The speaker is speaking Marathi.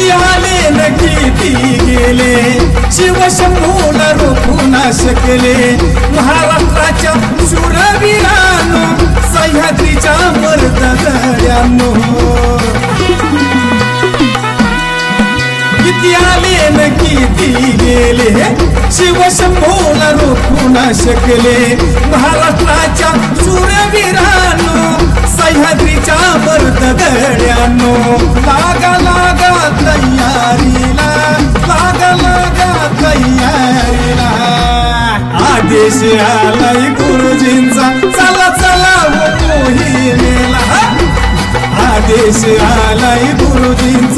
किती आले न किती गेले शिवशंभूला रोखू न शकले महाराष्ट्राच्या शूरवीरानो सह्याद्रीच्या मर्द मर्दगड्यांनो किती आले न किती गेले शिवशंभूला रोखू न शकले महाराष्ट्राच्या आदेश आलाय गुरुजींचा चला चला हो मोहिमेला हा. देश आलाय गुरुजींचा